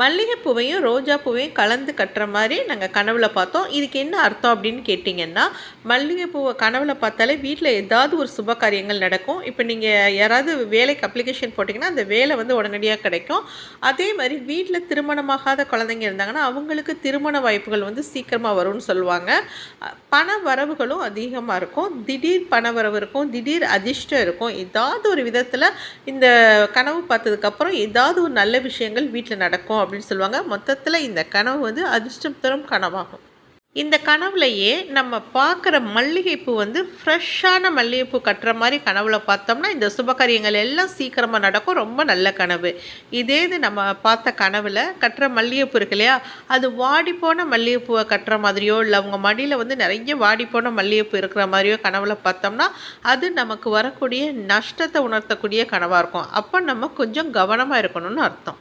மல்லிகைப்பூவையும் ரோஜா பூவையும் கலந்து கட்டுற மாதிரி நாங்கள் கனவுல பார்த்தோம். இதுக்கு என்ன அர்த்தம் அப்படின்னு கேட்டிங்கன்னா மல்லிகைப்பூவை கனவுல பார்த்தாலே வீட்டில் ஏதாவது ஒரு சுப காரியங்கள் நடக்கும். இப்போ நீங்கள் யாராவது வேலைக்கு அப்ளிகேஷன் போட்டிங்கன்னா அந்த வேலை வந்து உடனடியாக கிடைக்கும். அதே மாதிரி வீட்டில் திருமணமாகாத குழந்தைங்க இருந்தாங்கன்னா அவங்களுக்கு திருமண வாய்ப்புகள் வந்து சீக்கிரமாக வரும்னு சொல்லுவாங்க. பண வரவுகளும் அதிகமாக இருக்கும். திடீர் பண வரவு இருக்கும் திடீர் அதிர்ஷ்டம் இருக்கும். ஏதாவது ஒரு விதத்தில் இந்த கனவு பார்த்ததுக்கப்புறம் ஏதாவது ஒரு நல்ல விஷயங்கள் வீட்டில் நடக்கும் அப்படின்னு சொல்லுவாங்க. மொத்தத்தில் இந்த கனவு வந்து அதிர்ஷ்டம் தரும் கனவாகும். இந்த கனவுலையே நம்ம பார்க்குற மல்லிகைப்பூ வந்து ஃப்ரெஷ்ஷான மல்லிகைப்பூ கட்டுற மாதிரி கனவுல பார்த்தோம்னா இந்த சுபகாரியங்கள் எல்லாம் சீக்கிரமாக நடக்கும். ரொம்ப நல்ல கனவு. இதே இது நம்ம பார்த்த கனவில் கட்டுற மல்லிகைப்பூ இருக்கு இல்லையா? அது வாடிப்போன மல்லிகைப்பூவை கட்டுற மாதிரியோ இல்லை அவங்க மடியில் வந்து நிறைய வாடிப்போன மல்லிகைப்பூ இருக்கிற மாதிரியோ கனவுல பார்த்தோம்னா அது நமக்கு வரக்கூடிய நஷ்டத்தை உணர்த்தக்கூடிய கனவாக இருக்கும். அப்போ நம்ம கொஞ்சம் கவனமாக இருக்கணும்னு அர்த்தம்.